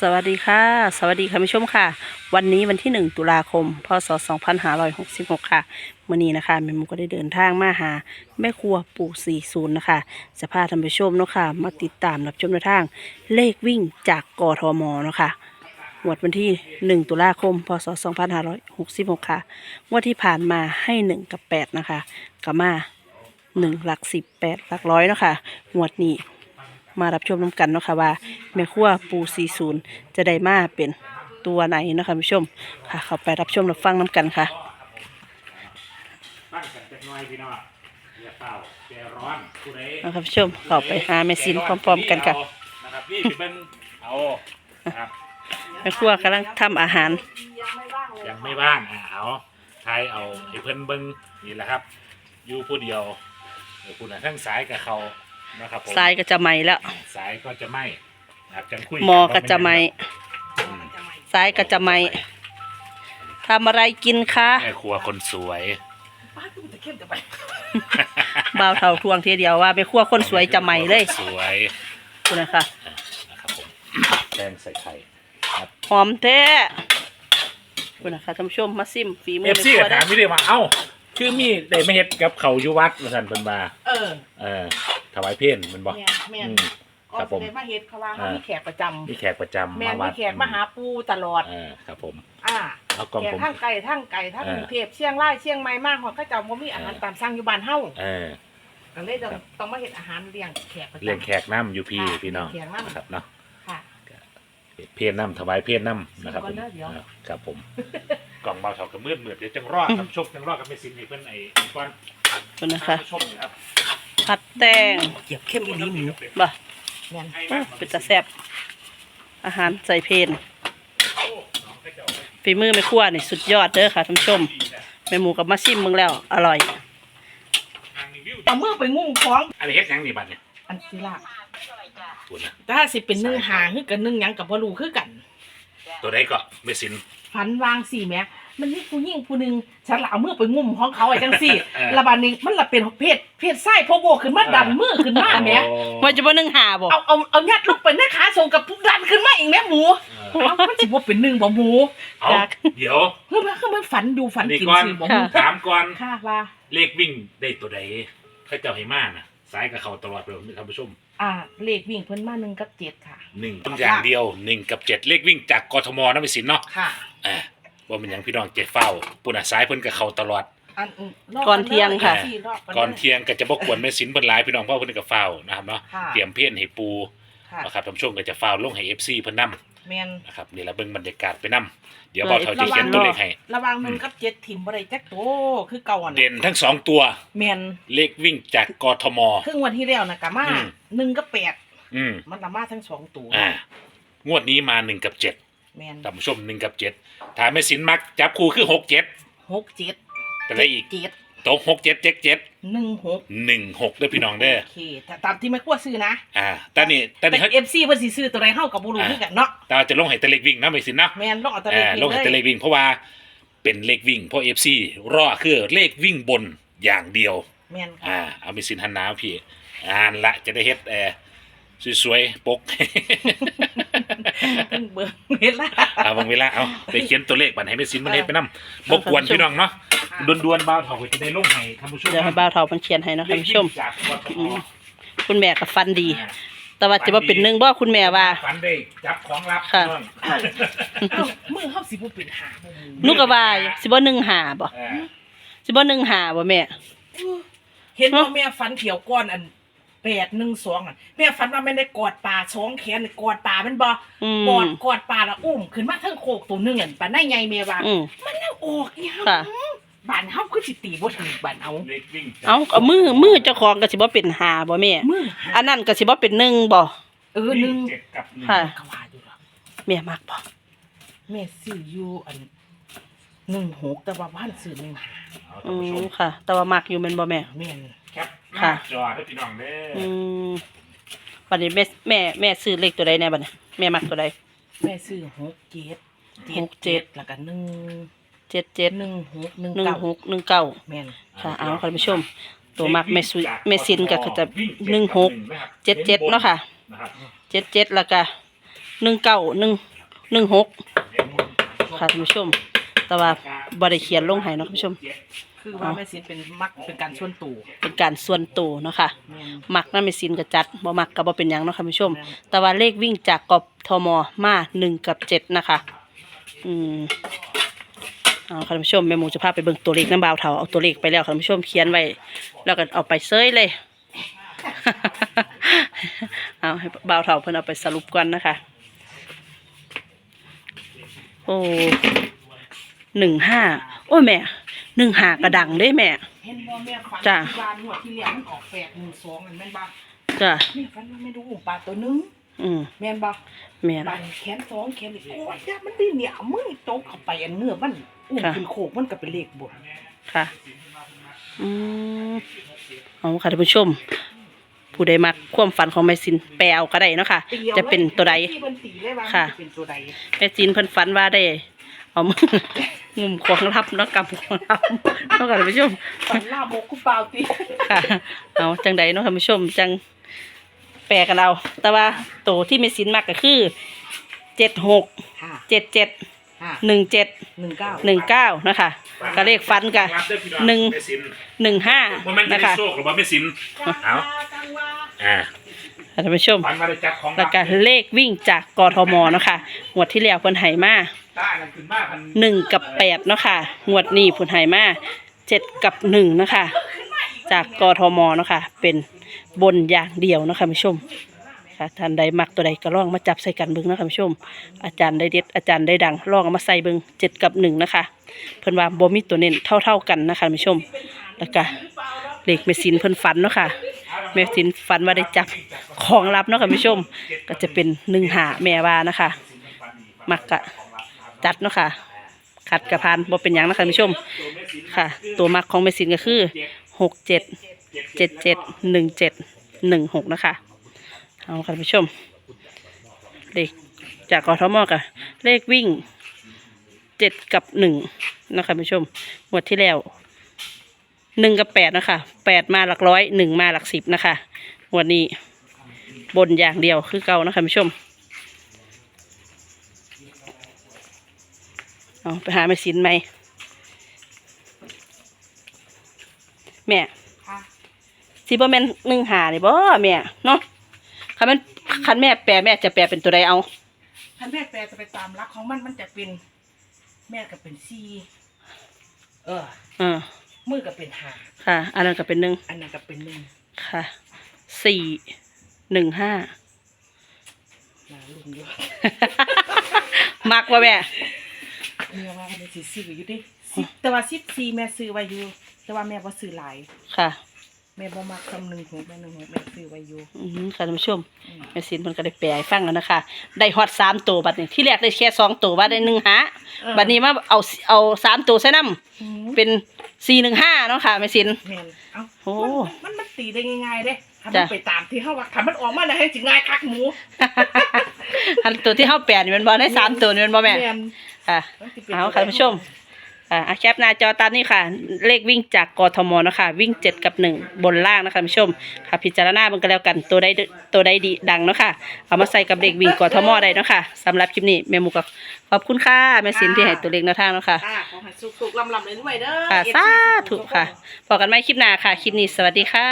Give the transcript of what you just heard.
สวัสดีค่ะ สวัสดีค่ะผู้ชมค่ะ วันนี้วันที่ 1 ตุลาคม พศ 2566 ค่ะมื่อนี้นะคะแม่มูก็ได้เดินทางมาหา แม่ครัวปู่40 นะคะสภาพท่านผู้ชมเนาะค่ะ มาติดตามรับชมแนทาง เลขวิ่งจากกทมเนาะค่ะงวดวันที่ 1 ตุลาคม พศ 2566 ค่ะงวดที่ผ่านมาให้ 1 กับ 8 นะคะกับมา 1 หลัก 10 8 หลักร้อยเนาะค่ะงวดนี้ มารับชมน้ำกันเนาะค่ะว่าแม่ครัวปู40 จะได้มาเป็นตัวไหนเนาะคะผู้ชมค่ะ เข้าไปรับชมรับฟังน้ำกันค่ะตั้งกันจักหน่อยพี่น้องอย่าเป่าแกร้อนผู้ใดนะคะผู้ชมเข้าไปหาแม่สินพร้อมๆกันค่ะนะครับพี่สิเป็นเอาครับแม่ครัวกำลังทำอาหาร ยังไม่ว่างอะเอาทายเอาให้เพิ่นเบิ่งนี่แหละครับ อยู่ผู้เดียวเดี๋ยวคุณน่ะทั้งสายกับเขา นะครับผมทรายก็จะไหมแล้ว สายก็จะไหม่นะครับจังคุยหมอก็จะไหมอืมทรายก็จะไหมทำอะไรกินคะแม่ครัวคนสวยบ่าวเท่าทวงทีเดียวว่าแม่ครัวคนสวยจะไหมเลยสวยคุณนะคะนะครับผมแกงใส่ไข่ครับหอมแท้คุณนะคะท่านผู้ชมมาซิมฝีมืเออฟแม่ซีครัก็วได้ถามไม่ได้ว่าเอ้า คือมีได้ไม่เฮ็ดกับเขาวอยู่วัดว่าซั่นเพิ่นว่าเออ เออ ถวายเพี้ยนมันบอกแม่นแม่นอืมก็ครับผม เลยมาเฮ็ดเขาว่าเขาอ่ามีมีแขกประจำมีแขกประจำแม่นวัมีดแขกมาหาปูตลอด เออครับผมอ่าเอากล้องแขกผม ทั้งไก่ทั้งไก่ทั้งเออ กรุงเทพเชียงรายเชียงใหม่มากของเขาเจ้าบ่มีอาหารเออตามสั่งอยู่บ้านเฮาเออ ก็เลยต้องครับ ต้องมาเฮ็ดอาหารเลี้ยงแขกประจำเลี้ยงแขกน้ำอยู่พี่ค่ะพี่น้องเลี้ยงแขกนำ นะครับเนาะค่ะ เพี้ยนน้ำถวายเพี้ยนน้ำนะครับก่ผอนมเด้อเดี๋ยวเออครับผม กล่องเบาเถากับมืดมืดเดี๋ยวจังรอดครับชมจังรอดกับไม่สินนี่เพิ่นไอ้ก้อนคุณนะคะ ชมนี่ครับ ผัดแตงเก็บเข้มอีหลีหมูบ่แม่นให้โอ้มากเป็นตาแซ่บอาหารใส่เพนโอ้น้องก็จะเอาไปฝีมือแม่ครัวนี่สุดยอดเด้อค่ะท่านผู้ชมดีนะแม่หมูกับมาชิมมึงแล้ว อร่อยทางรีวิวเอามือไปงุ้มของอันนี้เฮ็ดหยังนี่บัดเนี่ยอันสิลาบตัวนะถ้าสิเป็นนึ่งหาคือกันนึ่งหยังกับบ่รู้คือกัน ตัวใดก็ไม่สิน ฝันวางสี่แหม่ มันมีผู้หญิงผู้หนึงฉันละเอามือไปงุ่มของเขาไอ้จังสี่เออ ระบาดนี้มันละเป็นเพศเพศไส้พอโบขึ้นมาดันมือขึ้นมาแหม่โอ้ว่าจะบ่นึ่งหาบ่เอาเอาเอายัดลูกไปในขาส่งกับปุ๊บดันขึ้นมาอีกแหม่หมูเออเอามันสิบ่เป็นหนึ่งบ่หมูเอาเดี๋ยวคือมันคือมันฝันดูฝันนี่กินก่อนสิบ่หมูถามก่อนค่ะว่า เลขวิ่งได้ตัวใดเขาเจ้าให้มาน่ะ สายกับเขาตลอดเลยท่านผู้ชมอ่าเลขวิ่งเพิ่นมาหนึ่งกับเจ็ดค่ะ หนึ่งอย่างเดียวหนึ่งกับเจ็ดเลขวิ่งจากกทมนะไม่สินเนาะค่ะ อ่า ว่ามันหยังพี่น้องเจ็ดเฝ้าปุ่นอะสายเพิ่นกับเขาตลอด อันรบก่อนเที่ยงค่ะ สี่รบก่อนเที่ยงก็จะบกวนแม่สินเพิ่นหลายพี่น้องเพราะเพิ่นกับเฝ้านะครับเนาะค่ะเตรียมเพี้ยนให้ปูค่ะนะครับท่านผู้ชมก็จะเฝ้าลงให้ FC เพิ่นนํแม่นนะครับนี่ละเบิ่งบรรยากาศไปนํเดี๋ยวบอกเขาจะเขียนตัวเลขให้ ระวังหนึ่งกับเจ็ดถิ่มบ่ได้จักโตคือเก่าอะเด่นทั้งสองตัวแม่นเลขวิ่งจากกทม ครึ่งวันที่แล้วนะกะมาอืม หนึ่งกับแปดอืมมันละมาทั้งสองตัวอ่างวดนี้มาหนึ่งกับเจ็ด แมนท่านผู้ชมหนึ่งกับเจ็ดถ้าแม่สินมักจับคู่คือหกเจ็ดหกเจ็ดแต่ละอีกเจ็ดตกหกเจ็ดเจ็ดเจ็ดหนึ่งหกหนึ่งหกเด้อพี่น้องเด้อโอเคแต่ตามที่ไม่กลัวซื้อนะอ่าตอนนี้ตอนแต่นี้เขาเอฟซีเพิ่นสิซื้อตัวไรเฮากับบ่รู้คือกันเนาะตาจะลงให้แตะเลขวิ่งนะไม่สินเนาะแมนลองเอาตัวเลอ่าขลงให้แตะเลขวิ่งเพราะว่าเป็นเลขวิ่งเพราะเอฟซีรอคือเลขวิ่งบนอย่างเดียวแมนอ่าค่ะเอาไม่สินหันหนาวพี่อ่านละจะได้เฮ็ดเออ สวยๆปกเพิ่งเบิ่งเห็นละเอาบางเวลาเอาไปเขียนตัวเลขบันให้ไม่สินมันเฮ็ดไปนำบกวนพี่น้องเนาะดวนๆบ่าวเฒ่าก็จะได้ลงให้ท่านผู้ชมเดี๋ยวให้บ่าวเท่ามันเขียนให้เนาะท่านผู้ชม จากกทอืมมคุณแม่ก็ฟันดี แต่ว่าจะว่าเป็นหนึ่งบ่คุณแม่ว่า ฝันได้จับของลับค่ะเรื่องเอ้ามือเฮาสิบ่เป็นหาบ่หมูนุกก็ว่าอยู่สิบ่หนึ่งหาบ่เออสิบ่หนึ่งหาบ่แม่ เห็นว่าแม่ฝันเขียวก้อนอัน แปดหนึ่งสองอะแม่ฝันว่าแม่ได้กอดปลาสองแขนกอดปลาแมันบ่อืกอมดกอดปลาแล้วอุ้มขึ้นมาเทั้งโคกตัวหนึงอะปลาในใหญ่แม่ว่าอืม มันน่าออกอีหค่ะบ้านเฮาคือสิตีบ่ถึงบ้านเอาเลขวิ่งจากเอาเอามือมือเจ้าของก็สิบ่เป็นหาบ่แม่ มืออันนั้นก็สิบ่เป็นหนึ่งบ่ เออหนึ่งเจ็ดกับหนึ่งค่ะ ก็ว่าอยู่หรอกแม่มักบ่แม่ซื้ออยู่อันหนึ่งหกแต่ว่าบ้านซื้อหนึ่งหาเอาอืท่านผู้ชมมค่ะ แต่ว่ามักอยู่แม่นบ่แม่ แม่น แคปหน้าค่ะจอให้พี่น้องเด้ออืมบัดนี้แม่แม่แม่ซื้อเลขตัวใดแน่บัดนี้แม่มักตัวใด แม่ซื้อหกเจ็ดหกเจ็ด แล้วก็หนึ่งเจ็ดเจ็ดหนึ่งหกหนึ่งหนึ่งเก้าหกหนึ่งเก้าแม่นค่ะเอาค่ะท่านผู้ชม ตัวมักแม่ซุยแม่ซินก็คือจะหนึ่งหกเจ็ดเจ็ดเนาะค่ะนะครับเจ็ดเจ็ดแล้วก็หนึ่งเก้าหนึ่งหนึ่งหกค่ะท่านผู้ชม แต่ว่าบริเขียนลงให้เนาะท่านผู้ชม คือว่าแม่สินเป็นมักเป็นการส่วนตัวเป็นการส่วนตัวเนาะค่ะ แม่น มักนั่นไม่สินกับจัดบ่มักกับบ่เป็นหยังเนาะค่ะท่านผู้ชมแต่ว่าเลขวิ่งจากกทมมาหนึ่งกับเจ็ดนะคะ อืมเอาค่ะท่านผู้ชมแม่หมูจะพาไปเบิ่งตัวเลขน้ำบาวเถาเอาตัวเลขไปแล้วค่ะท่านผู้ชมเขียนไว้ แล้วก็เอาไปเซยเลย เอาให้บ่าวเถาเพิ่นเอาไปสรุปก่อนนะคะ โอ้หนึ่งห้าโอ้ยแม่ หนึ่งห้ากระดังเด้แม่ เห็นบ่แม่ฝันจ้ะ ที่บ้านหัวดที่เลี้ยงมันออกแปดหนึ่งสองนั่นแม่นบ่จ้ะแม่ฝันว่าแม่ดูปลาตัวหนึงอืมแม่นบ่แม่น ปลาแขนสองแขนอีกโอ้ยจ้ะมันดีเนี่ยมึงตกเข้าไปอันเนื้อมันอุ้มค่ะ ขึ้นโคกมันก็เป็นเลขบนค่ะ อืมเอาค่ะท่านผู้ชม ผู้ใดมักความฝันของแม่สินแปลเอาก็ได้เนาะค่ะตีอาจะเป็นตัวใด ที่เพิ่นตีเลยว่าค่ะมันจะเป็นตัวใดแม่สินเพิ่นฝันว่าได้ เอามืองุมของลับเนาะกำของลับเนาะค่ะท่านผู้ชมฝันลาบกกูเปล่าตีค่ะเอาจังใดเนาะท่านผู้ชมจังแปลกันเอาแต่ว่าโตวที่แม่สินมักก็คือเจ็ดหกค่ะเจ็ดเจ็ดค่ะหนึ่งเจ็ดหนึ่งเก้าหนึ่งเก้านะคะก็เลขฟันกับหนึ่งไม่สินหนึ่งห้ามันมันจะนะได้คะโชคหรือว่าไม่สินเอาจังว่าอ่าท่านผู้ชมฝันว่าได้จับของแล้วก็เลขวิ่งจากกทมเนาะค่ะงวดที่แล้วเพิ่นให้มา ได้กันขึ้นมาพันหนึ่งกับแปดเนาะค่ะงวดนี้เพิ่นให้มาเจ็ดกับหนึ่งนะคะ จากกทมเนาะค่ะ เป็นบนอย่างเดียวนะคะผู้ชมค่ะท่านใดมักตัวใดก็ลองมาจับใส่กันเบิ่งนะคะผู้ชม อาจารย์ได้เด็ดอาจารย์ได้ดังลองเอามาใส่เบิ่งเจ็ดกับหนึ่งนะคะ เพิ่นว่าบ่มีตัวเน้นเท่า ๆกันนะคะผู้ชม แล้วก็เลขเมสินเพิ่นฝันเนาะค่ะเมสินฝันว่าได้จับของลับเนาะค่ะผู้ชม ก็จะเป็นหนึ่งหาแม่วานะคะ มักกะ จัดเนาะค่ะ ขัดกระพานบ่เป็นหยังนะคะผู้ชมค่ะ ตัวมักของเมสินก็คือหกเจ็ดเจ็ดเจ็ดหนึ่งเจ็ดหนึ่งหกนะคะเอาค่ะผู้ชมเลขจากกอทมกับเลขวิ่งเจ็ดกับหนึ่งนะคะผู้ชมงวดที่แล้วหนึ่งกับแปดนะคะแปดมาหลักร้อยหนึ่งมาหลักสิบนะคะวันนี้บนอย่างเดียวคือเก่านะคะผู้ชม เอาไปหาไม่สินไหมแม่ค่ะสิบ่แม่นหนึ่งหาเลยบ่แม่เนาะคันแม่นคันแม่แปลแม่จะแปลเป็นตัวใดเอาท่านแม่แปลจะไปตามรักของมันมันจะเป็น แม่ก็เป็นซีเอออ่ามือก็เป็นหาค่ะ อันนั้นก็เป็นหนึ่งอันนั้นก็เป็นหนึ่งค่ะสี่หนึ่งห้านาลุงอยู่มักว่าแม่ แม่ว่ามันสิซื้ออยู่ดิสิแต่ว่าสิบซีแม่ซื้อไว้อยู่ แต่ว่าแม่บ่ซื้อหลาย ค่ะ แม่บ่มักคำหนึ่งหกแม่หนึ่งหกแม่ซื้อไว้อยู่ อืมค่ะท่านผู้ชมอืม แม่สินมันก็ได้แปลให้ฟังแล้วนะคะ ได้ฮอดสามตัวบัดนี้ที่แรกได้แค่สองตัวว่าได้หนึ่งหาบัดนี้มาเอาเอาสามตัวใส่น้อืมำเป็นสี่หนึ่งห้าเนาะค่ะแม่สิน แม่นเอ้าโอ้ มันมันมันตีได้ง่ายๆเด้ถ้ามันจ้ะไปตามที่เฮาว่าถ้ามันออกมาแล้วให้สิง่ายคักหมู อันตัวที่เขาแปลนี่มันบอได้สามตัวนี่มันบอแม่แม่ น ค่ะมันสิป็นเอาค่ะท่านผู้ชมอ่าอะแคปหน้าจอตามนี้ค่ะ เลขวิ่งจากกทมนะคะ วิ่งเจ็ดกับหนึ่งบนล่างนะคะท่านผู้ชม ค่ะพิจารณามันก็แล้วกันตัวใดตัวใดดีดังเนาะค่ะ เอามาใส่กับเลขวิ่งกทมได้เนาะค่ะสำหรับคลิปนี้แม่หมูก็ขอบคุณค่ะแม่สินที่ให้ตัวเลขแนวทางเนาะค่ะค่ะขอให้สุขๆลำๆเลยด้วยเด้อค่ะ FC สาธุค่ะพบกันใหม่คลิปหน้าค่ะ คลิปนี้สวัสดีค่ะ